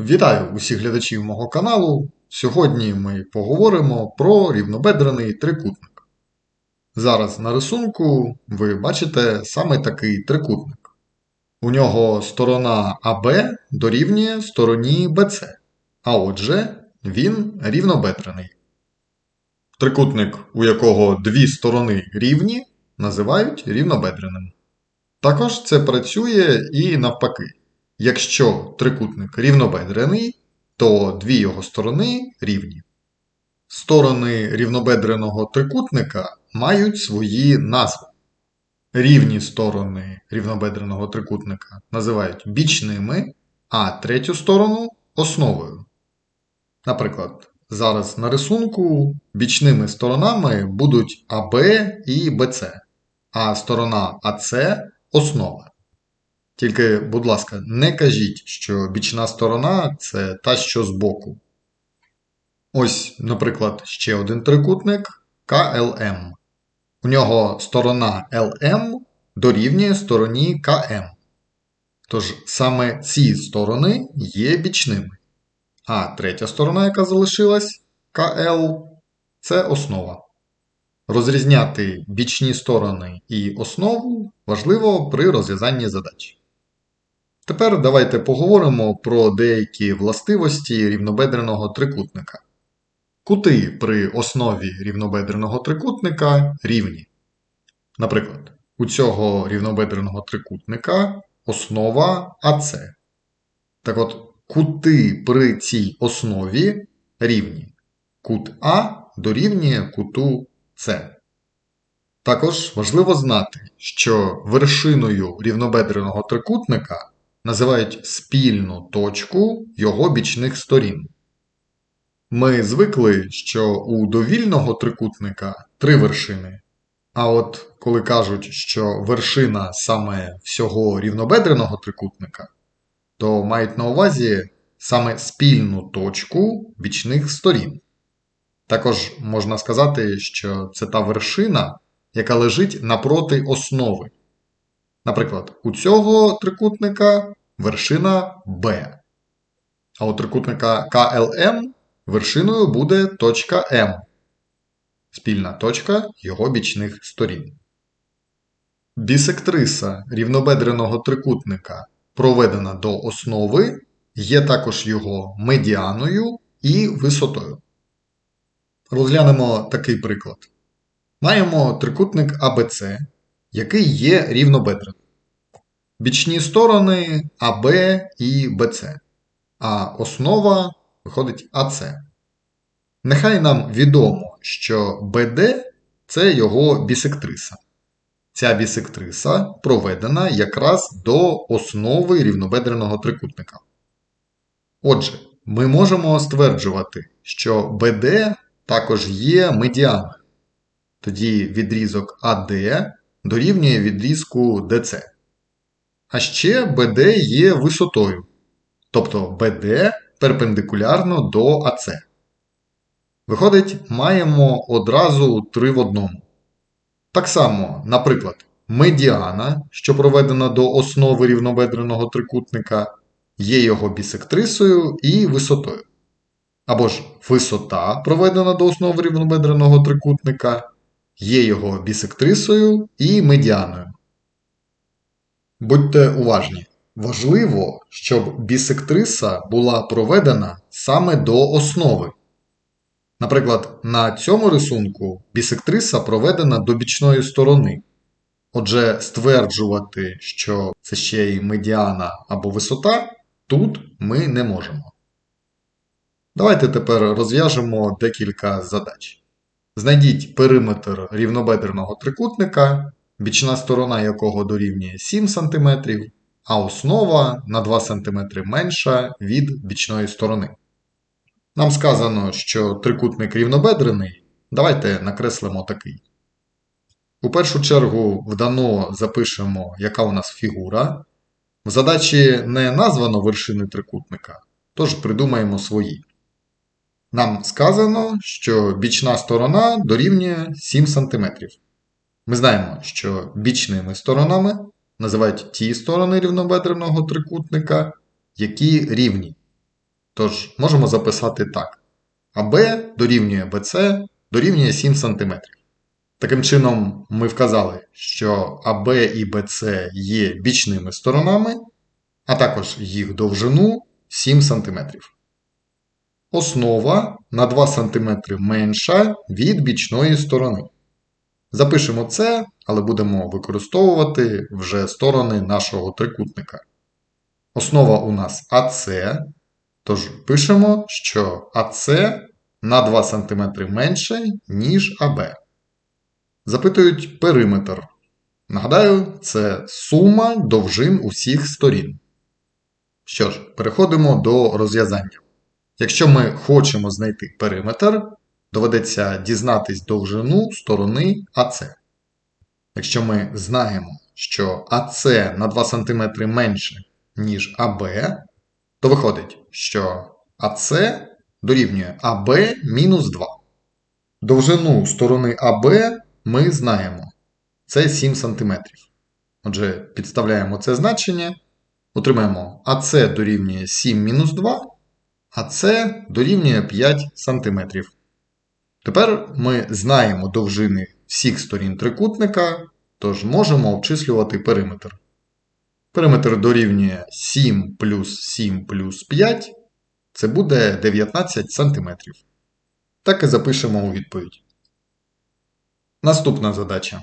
Вітаю усіх глядачів мого каналу. Сьогодні ми поговоримо про рівнобедрений трикутник. Зараз на рисунку ви бачите саме такий трикутник. У нього сторона АБ дорівнює стороні БЦ, а отже, він рівнобедрений. Трикутник, у якого дві сторони рівні, називають рівнобедреним. Також це працює і навпаки. Якщо трикутник рівнобедрений, то дві його сторони рівні. Сторони рівнобедреного трикутника мають свої назви. Рівні сторони рівнобедреного трикутника називають бічними, а третю сторону основою. Наприклад, зараз на рисунку бічними сторонами будуть АБ і БЦ, а сторона АЦ основа. Тільки, будь ласка, не кажіть, що бічна сторона це та, що збоку. Ось, наприклад, ще один трикутник КЛМ. У нього сторона LM дорівнює стороні КМ. Тож саме ці сторони є бічними. А третя сторона, яка залишилась, КЛ, це основа. Розрізняти бічні сторони і основу важливо при розв'язанні задач. Тепер давайте поговоримо про деякі властивості рівнобедреного трикутника. Кути при основі рівнобедреного трикутника рівні. Наприклад, у цього рівнобедреного трикутника основа АС. Так от, кути при цій основі рівні. Кут А дорівнює куту С. Також важливо знати, що вершиною рівнобедреного трикутника називають спільну точку його бічних сторін. Ми звикли, що у довільного трикутника три вершини. А от коли кажуть, що вершина саме всього рівнобедреного трикутника, то мають на увазі саме спільну точку бічних сторін. Також можна сказати, що це та вершина, яка лежить напроти основи. Наприклад, у цього трикутника вершина B. А у трикутника КЛМ вершиною буде точка М. Спільна точка його бічних сторін. Бісектриса рівнобедреного трикутника, проведена до основи, є також його медіаною і висотою. Розглянемо такий приклад. Маємо трикутник АБЦ, який є рівнобедреним. Бічні сторони АБ і БЦ, а основа виходить АЦ. Нехай нам відомо, що БД це його бісектриса. Ця бісектриса проведена якраз до основи рівнобедреного трикутника. Отже, ми можемо стверджувати, що БД також є медіаною. Тоді відрізок АД дорівнює відрізку ДЦ. А ще БД є висотою, тобто БД перпендикулярно до АЦ. Виходить, маємо одразу три в одному. Так само, наприклад, медіана, що проведена до основи рівнобедреного трикутника, є його бісектрисою і висотою. Або ж висота, проведена до основи рівнобедреного трикутника, є його бісектрисою і медіаною. Будьте уважні. Важливо, щоб бісектриса була проведена саме до основи. Наприклад, на цьому рисунку бісектриса проведена до бічної сторони. Отже, стверджувати, що це ще й медіана або висота, тут ми не можемо. Давайте тепер розв'яжемо декілька задач. Знайдіть периметр рівнобедреного трикутника, бічна сторона якого дорівнює 7 см, а основа на 2 см менша від бічної сторони. Нам сказано, що трикутник рівнобедрений. Давайте накреслимо такий. У першу чергу вдано запишемо, яка у нас фігура. В задачі не названо вершини трикутника, тож придумаємо свої. Нам сказано, що бічна сторона дорівнює 7 см. Ми знаємо, що бічними сторонами називають ті сторони рівнобедреного трикутника, які рівні. Тож можемо записати так. АБ дорівнює БЦ дорівнює 7 см. Таким чином, ми вказали, що АБ і БЦ є бічними сторонами, а також їх довжину 7 см. Основа на 2 см менша від бічної сторони. Запишемо це, але будемо використовувати вже сторони нашого трикутника. Основа у нас АС, тож пишемо, що АС на 2 см менше, ніж АБ. Запитують периметр. Нагадаю, це сума довжин усіх сторін. Що ж, переходимо до розв'язання. Якщо ми хочемо знайти периметр, доведеться дізнатись довжину сторони АС. Якщо ми знаємо, що АС на 2 см менше, ніж АБ, то виходить, що АС дорівнює АБ мінус 2. Довжину сторони АБ ми знаємо. Це 7 см. Отже, підставляємо це значення, отримаємо АС дорівнює 7 мінус 2, а С дорівнює 5 см. Тепер ми знаємо довжини всіх сторін трикутника, тож можемо обчислювати периметр. Периметр дорівнює 7 плюс 7 плюс 5, це буде 19 см. Так і запишемо у відповідь. Наступна задача.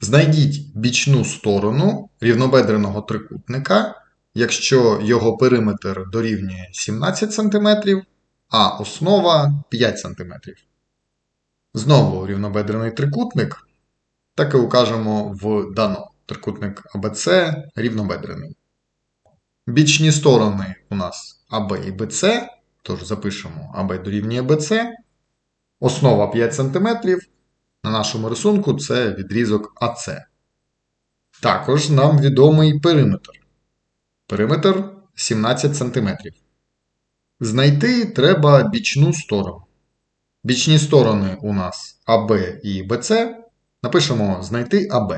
Знайдіть бічну сторону рівнобедреного трикутника, якщо його периметр дорівнює 17 см, а основа 5 см. Знову рівнобедрений трикутник, так і укажемо в дано. Трикутник АБЦ рівнобедрений. Бічні сторони у нас АБ і БЦ, тож запишемо АБ дорівнює БЦ. Основа 5 см. На нашому рисунку це відрізок АЦ. Також нам відомий периметр. Периметр 17 см. Знайти треба бічну сторону. Бічні сторони у нас АБ і БЦ. Напишемо знайти АБ.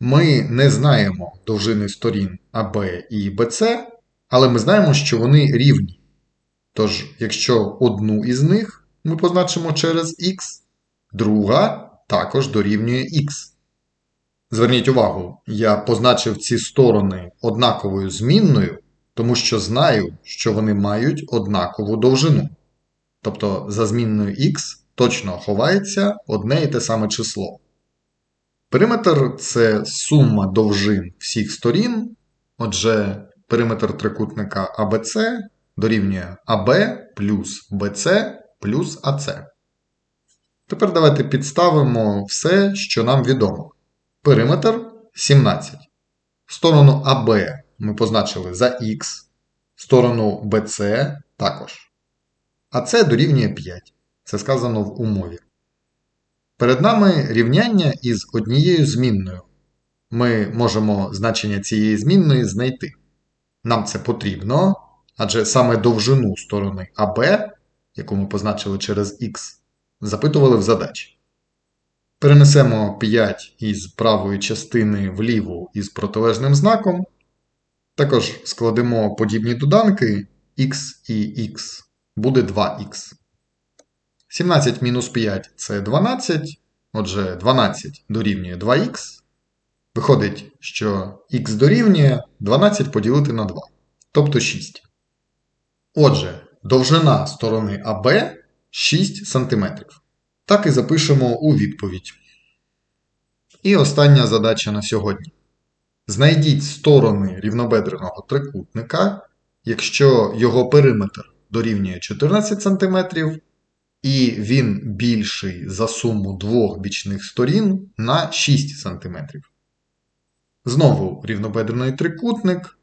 Ми не знаємо довжини сторін АБ і БЦ, але ми знаємо, що вони рівні. Тож, якщо одну із них ми позначимо через Х, друга також дорівнює Х. Зверніть увагу, я позначив ці сторони однаковою змінною, тому що знаю, що вони мають однакову довжину. Тобто за змінною Х точно ховається одне і те саме число. Периметр це сума довжин всіх сторін. Отже, периметр трикутника АБЦ дорівнює АБ плюс БЦ плюс АЦ. Тепер давайте підставимо все, що нам відомо. Периметр 17. Сторону АБ ми позначили за Х, сторону БЦ також. АЦ дорівнює 5. Це сказано в умові. Перед нами рівняння із однією змінною. Ми можемо значення цієї змінної знайти. Нам це потрібно, адже саме довжину сторони АБ, яку ми позначили через Х, запитували в задачі. Перенесемо 5 із правої частини в ліву із протилежним знаком. Також складемо подібні доданки x і x буде 2х. 17 мінус 5 це 12. Отже, 12 дорівнює 2х. Виходить, що х дорівнює 12 поділити на 2, тобто 6. Отже, довжина сторони АБ 6 см. Так і запишемо у відповідь. І остання задача на сьогодні. Знайдіть сторони рівнобедреного трикутника, якщо його периметр дорівнює 14 см, і він більший за суму двох бічних сторін на 6 см. Знову рівнобедрений трикутник.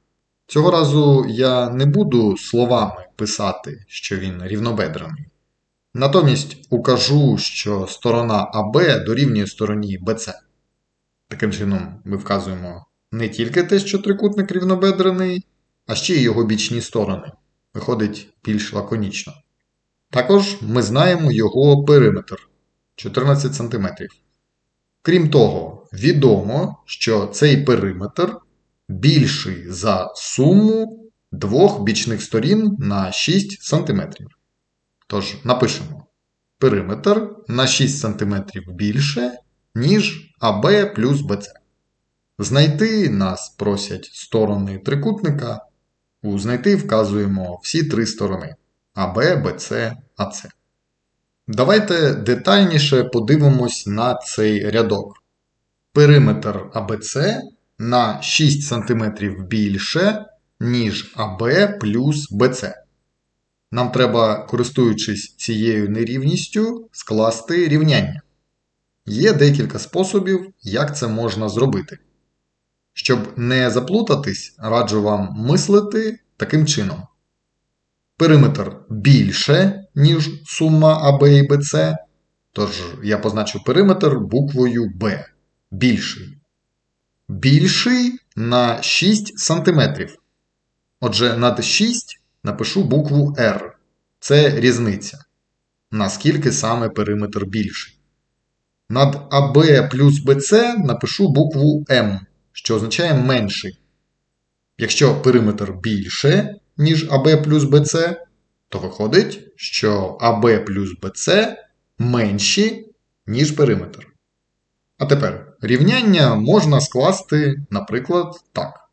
Цього разу я не буду словами писати, що він рівнобедрений. Натомість укажу, що сторона АБ дорівнює стороні БЦ. Таким чином, ми вказуємо не тільки те, що трикутник рівнобедрений, а ще й його бічні сторони. Виходить більш лаконічно. Також ми знаємо його периметр 14 см. Крім того, відомо, що цей периметр більший за суму двох бічних сторін на 6 см. Тож напишемо периметр на 6 см більше, ніж АБ плюс БЦ. Знайти нас просять сторони трикутника. У знайти вказуємо всі три сторони АБ, БЦ, АЦ. Давайте детальніше подивимось на цей рядок. Периметр АБЦ на 6 см більше, ніж АБ плюс БЦ. Нам треба, користуючись цією нерівністю, скласти рівняння. Є декілька способів, як це можна зробити. Щоб не заплутатись, раджу вам мислити таким чином. Периметр більше, ніж сума АБ і БЦ, тож я позначу периметр буквою Б. Більший. Більший на 6 см. Отже, над 6 напишу букву R. Це різниця. Наскільки саме периметр більший. Над АБ плюс БЦ напишу букву М, що означає менший. Якщо периметр більше, ніж АБ плюс БЦ, то виходить, що АБ плюс БЦ менші, ніж периметр. А тепер рівняння можна скласти, наприклад, так.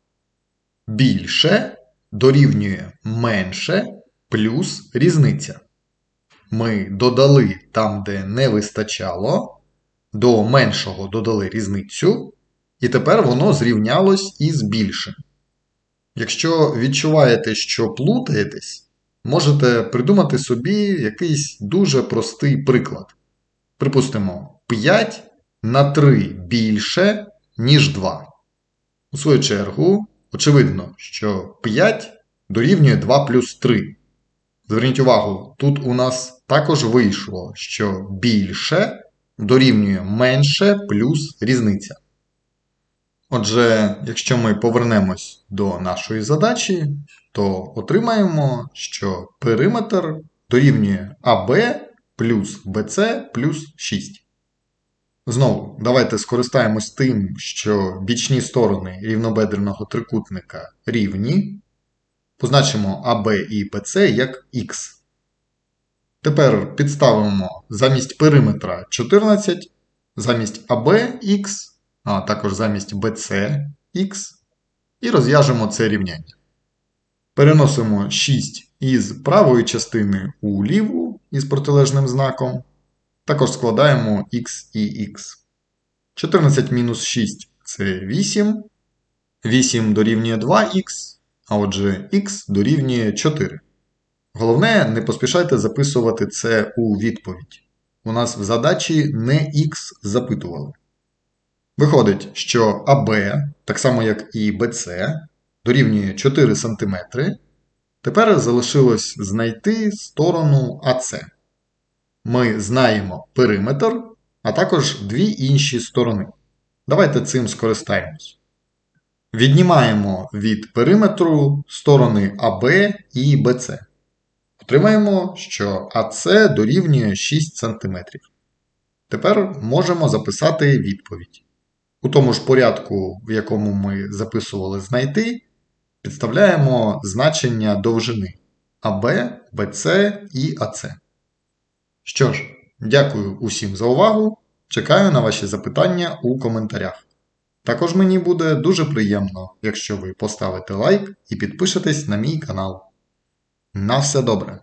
Більше дорівнює менше плюс різниця. Ми додали там, де не вистачало, до меншого додали різницю, і тепер воно зрівнялось із більшим. Якщо відчуваєте, що плутаєтесь, можете придумати собі якийсь дуже простий приклад. Припустимо, 5 на 3 більше, ніж 2. У свою чергу, очевидно, що 5 дорівнює 2 плюс 3. Зверніть увагу, тут у нас також вийшло, що більше дорівнює менше плюс різниця. Отже, якщо ми повернемось до нашої задачі, то отримаємо, що периметр дорівнює АБ плюс БЦ плюс 6. Знову, давайте скористаємось тим, що бічні сторони рівнобедреного трикутника рівні. Позначимо АБ і БЦ як Х. Тепер підставимо замість периметра 14, замість АБ Х а також замість BC X, і розв'яжемо це рівняння. Переносимо 6 із правої частини у ліву із протилежним знаком. Також складаємо x і x. 14 мінус 6 це 8. 8 дорівнює 2х, а отже х дорівнює 4. Головне, не поспішайте записувати це у відповідь. У нас в задачі не х запитували. Виходить, що АБ, так само як і БЦ, дорівнює 4 см. Тепер залишилось знайти сторону АЦ. Ми знаємо периметр, а також дві інші сторони. Давайте цим скористаємось. Віднімаємо від периметру сторони АБ і БЦ. Отримаємо, що АЦ дорівнює 6 см. Тепер можемо записати відповідь. У тому ж порядку, в якому ми записували знайти, підставляємо значення довжини АБ, БЦ і АЦ. Що ж, дякую усім за увагу. Чекаю на ваші запитання у коментарях. Також мені буде дуже приємно, якщо ви поставите лайк і підпишетесь на мій канал. На все добре!